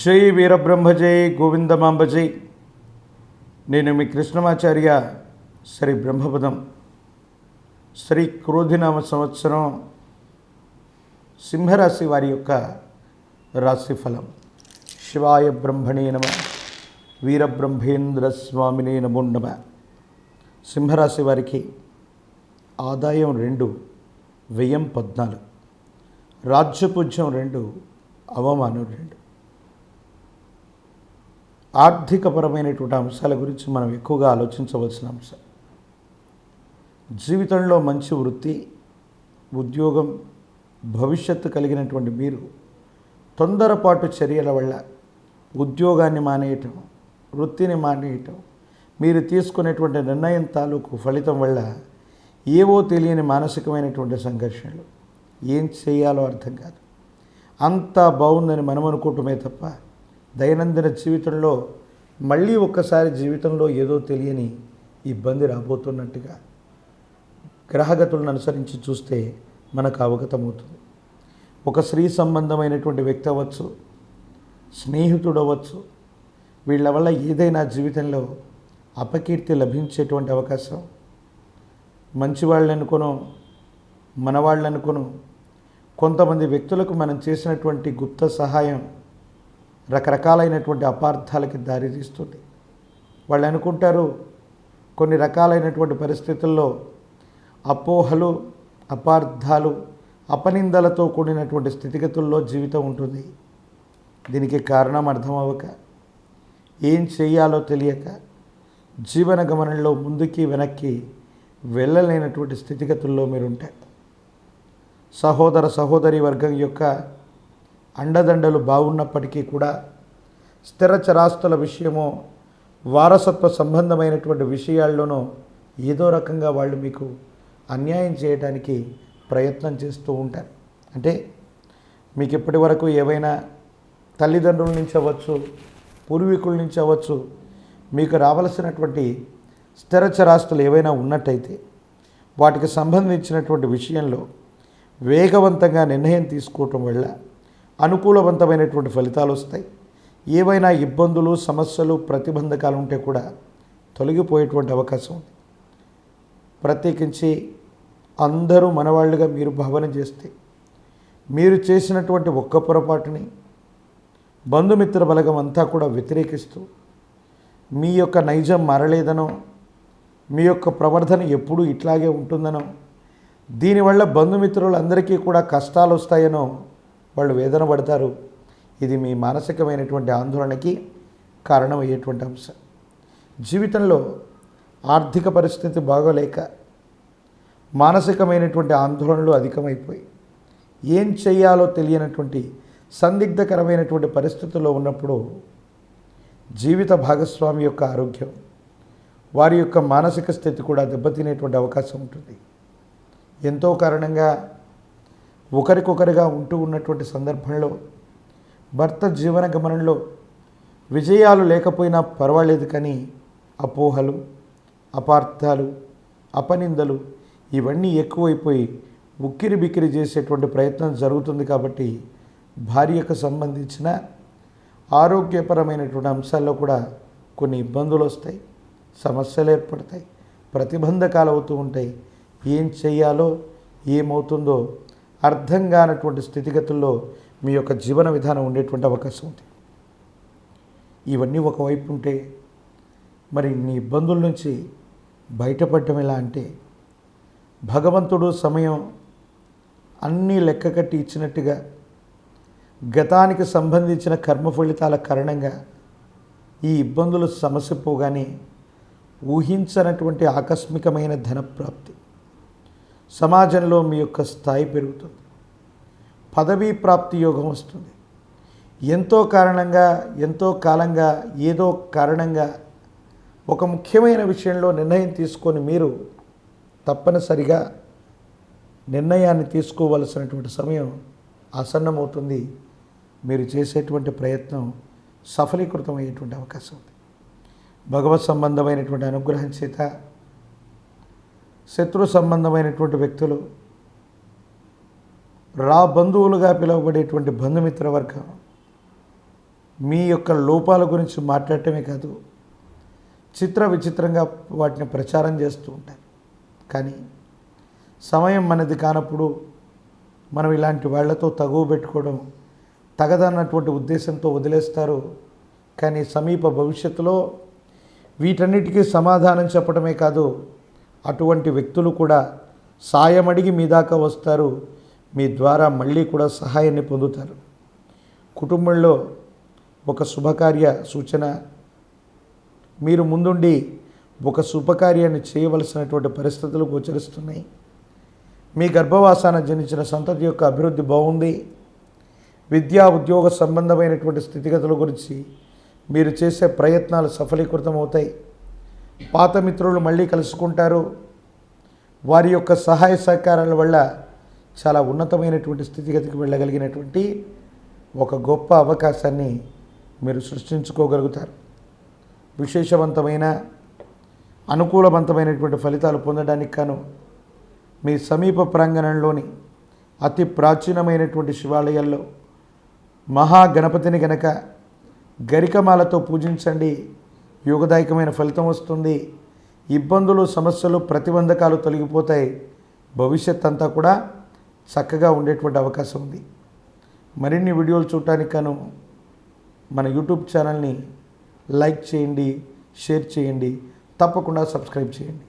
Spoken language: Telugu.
జై వీరబ్రహ్మ జై గోవిందమాంబ జై నేను మీ కృష్ణమాచార్య శ్రీ బ్రహ్మపదం. శ్రీ క్రోధినామ సంవత్సరం సింహరాశి వారి యొక్క రాశిఫలం. శివాయ బ్రహ్మణే నమ వీరబ్రహ్మేంద్ర స్వామినే నమో నమ. సింహరాశి వారికి ఆదాయం రెండు వ్యయం పద్నాలుగు. రాజ్యపూజ్యం రెండు అవమానం రెండు. ఆర్థికపరమైనటువంటి అంశాల గురించి మనం ఎక్కువగా ఆలోచించవలసిన అంశం. జీవితంలో మంచి వృత్తి ఉద్యోగం భవిష్యత్తు కలిగినటువంటి మీరు తొందరపాటు చర్యల వల్ల ఉద్యోగాన్ని మానేయటం వృత్తిని మానేయటం మీరు తీసుకునేటువంటి నిర్ణయం తాలూకు ఫలితం వల్ల ఏవో తెలియని మానసికమైనటువంటి సంఘర్షణలు. ఏం చేయాలో అర్థం కాదు. అంతా బాగుందని మనం అనుకోవటమే తప్ప దైనందిన జీవితంలో మళ్ళీ ఒక్కసారి జీవితంలో ఏదో తెలియని ఇబ్బంది రాబోతున్నట్టుగా గ్రహగతులను అనుసరించి చూస్తే మనకు అవగతమవుతుంది. ఒక స్త్రీ సంబంధమైనటువంటి వ్యక్తి అవ్వచ్చు స్నేహితుడు అవ్వచ్చు వీళ్ళ వల్ల ఏదైనా జీవితంలో అపకీర్తి లభించేటువంటి అవకాశం. మంచివాళ్ళు అనుకోను మనవాళ్ళు కొంతమంది వ్యక్తులకు మనం చేసినటువంటి గుప్త సహాయం రకరకాలైనటువంటి అపార్థాలకి దారితీస్తుంది. వాళ్ళు అనుకుంటారు కొన్ని రకాలైనటువంటి పరిస్థితుల్లో అపోహలు అపార్థాలు అపనిందలతో కూడినటువంటి స్థితిగతుల్లో జీవితం ఉంటుంది. దీనికి కారణం అర్థమవ్వక ఏం చేయాలో తెలియక జీవన గమనంలో ముందుకి వెనక్కి వెళ్ళలేనటువంటి స్థితిగతుల్లో మీరు ఉంటారు. సహోదర సహోదరి వర్గం యొక్క అండదండలు బాగున్నప్పటికీ కూడా స్థిర చరాస్తుల విషయము వారసత్వ సంబంధమైనటువంటి విషయాల్లోనూ ఏదో రకంగా వాళ్ళు మీకు అన్యాయం చేయడానికి ప్రయత్నం చేస్తూ ఉంటారు. అంటే మీకు ఇప్పటి వరకు ఏవైనా తల్లిదండ్రుల నుంచి అవ్వచ్చు పూర్వీకుల నుంచి అవ్వచ్చు మీకు రావలసినటువంటి స్థిర చరాస్తులు ఏవైనా ఉన్నట్టయితే వాటికి సంబంధించినటువంటి విషయంలో వేగవంతంగా నిర్ణయం తీసుకోవటం వల్ల అనుకూలవంతమైనటువంటి ఫలితాలు వస్తాయి. ఏవైనా ఇబ్బందులు సమస్యలు ప్రతిబంధకాలు ఉంటే కూడా తొలగిపోయేటువంటి అవకాశం ఉంది. ప్రత్యేకించి అందరూ మనవాళ్ళుగా మీరు భావన చేస్తే మీరు చేసినటువంటి ఒక్క పొరపాటుని బంధుమిత్ర బలగం అంతా కూడా వ్యతిరేకిస్తూ మీ యొక్క నైజం మారలేదనో మీ యొక్క ప్రవర్ధన ఎప్పుడూ ఇట్లాగే ఉంటుందనో దీనివల్ల బంధుమిత్రులందరికీ కూడా కష్టాలు వస్తాయనో వాళ్ళు వేదన పడతారు. ఇది మీ మానసికమైనటువంటి ఆందోళనకి కారణమయ్యేటువంటి అంశం. జీవితంలో ఆర్థిక పరిస్థితి బాగోలేక మానసికమైనటువంటి ఆందోళనలు అధికమైపోయి ఏం చేయాలో తెలియనటువంటి సందిగ్ధకరమైనటువంటి పరిస్థితుల్లో ఉన్నప్పుడు జీవిత భాగస్వామి యొక్క ఆరోగ్యం వారి యొక్క మానసిక స్థితి కూడా దెబ్బతినేటువంటి అవకాశం ఉంటుంది. ఎంతో కారణంగా ఒకరికొకరిగా ఉంటూ ఉన్నటువంటి సందర్భంలో భర్త జీవన గమనంలో విజయాలు లేకపోయినా పర్వాలేదు కానీ అపోహలు అపార్థాలు అపనిందలు ఇవన్నీ ఎక్కువైపోయి ఉక్కిరి బిక్కిరి చేసేటువంటి ప్రయత్నం జరుగుతుంది కాబట్టి భార్యకు సంబంధించిన ఆరోగ్యపరమైనటువంటి అంశాల్లో కూడా కొన్ని ఇబ్బందులు వస్తాయి సమస్యలు ఏర్పడతాయి ప్రతిబంధకాలు అవుతూ ఉంటాయి. ఏం చేయాలో ఏమవుతుందో అర్థం కానటువంటి స్థితిగతుల్లో మీ యొక్క జీవన విధానం ఉండేటువంటి అవకాశం ఉంది. ఇవన్నీ ఒకవైపు ఉంటే మరి ఇన్ని ఇబ్బందుల నుంచి బయటపడటం ఎలా అంటే భగవంతుడు సమయం అన్నీ లెక్క కట్టి ఇచ్చినట్టుగా గతానికి సంబంధించిన కర్మ ఫలితాల కారణంగా ఈ ఇబ్బందులు సమస్య పోగానే ఊహించనటువంటి ఆకస్మికమైన ధనప్రాప్తి. సమాజంలో మీ యొక్క స్థాయి పెరుగుతుంది. పదవీ ప్రాప్తి యోగం వస్తుంది. ఎంతో కారణంగా ఎంతో కాలంగా ఏదో కారణంగా ఒక ముఖ్యమైన విషయంలో నిర్ణయం తీసుకొని మీరు తప్పనిసరిగా నిర్ణయాన్ని తీసుకోవలసినటువంటి సమయం ఆసన్నమవుతుంది. మీరు చేసేటువంటి ప్రయత్నం సఫలీకృతమయ్యేటువంటి అవకాశం ఉంది. భగవత్ సంబంధమైనటువంటి అనుగ్రహం చేత శత్రు సంబంధమైనటువంటి వ్యక్తులు రా బంధువులుగా పిలువబడేటువంటి బంధుమిత్ర వర్గం మీ యొక్క లోపాల గురించి మాట్లాడటమే కాదు చిత్ర విచిత్రంగా వాటిని ప్రచారం చేస్తూ ఉంటారు. కానీ సమయం మనది కానప్పుడు మనం ఇలాంటి వాళ్ళతో తగువ పెట్టుకోవడం తగదన్నటువంటి ఉద్దేశంతో వదిలేస్తారు. కానీ సమీప భవిష్యత్తులో వీటన్నిటికీ సమాధానం చెప్పడమే కాదు అటువంటి వ్యక్తులు కూడా సాయం అడిగి మీ దాకా వస్తారు. మీ ద్వారా మళ్ళీ కూడా సహాయాన్ని పొందుతారు. కుటుంబంలో ఒక శుభకార్య సూచన మీరు ముందుండి ఒక శుభకార్యాన్ని చేయవలసినటువంటి పరిస్థితులు గోచరిస్తున్నాయి. మీ గర్భవాసాన జనించిన సంతతి యొక్క అభివృద్ధి బాగుంది. విద్యా ఉద్యోగ సంబంధమైనటువంటి స్థితిగతుల గురించి మీరు చేసే ప్రయత్నాలు సఫలీకృతం అవుతాయి పాత మిత్రులు మళ్ళీ కలుసుకుంటారు. వారి యొక్క సహాయ సహకారాల వల్ల చాలా ఉన్నతమైనటువంటి స్థితిగతికి వెళ్ళగలిగినటువంటి ఒక గొప్ప అవకాశాన్ని మీరు సృష్టించుకోగలుగుతారు. విశేషవంతమైన అనుకూలవంతమైనటువంటి ఫలితాలు పొందడానికి గాను మీ సమీప ప్రాంగణంలోని అతి ప్రాచీనమైనటువంటి శివాలయాల్లో మహాగణపతిని గనక గరికమాలతో పూజించండి. యోగదాయకమైన ఫలితం వస్తుంది. ఇబ్బందులు సమస్యలు ప్రతిబంధకాలు తొలగిపోతాయి. భవిష్యత్ అంతా కూడా చక్కగా ఉండేటువంటి అవకాశం ఉంది. మరిన్ని వీడియోలు చూడటానికి గాను మన యూట్యూబ్ ఛానల్ని లైక్ చేయండి షేర్ చేయండి తప్పకుండా సబ్స్క్రైబ్ చేయండి.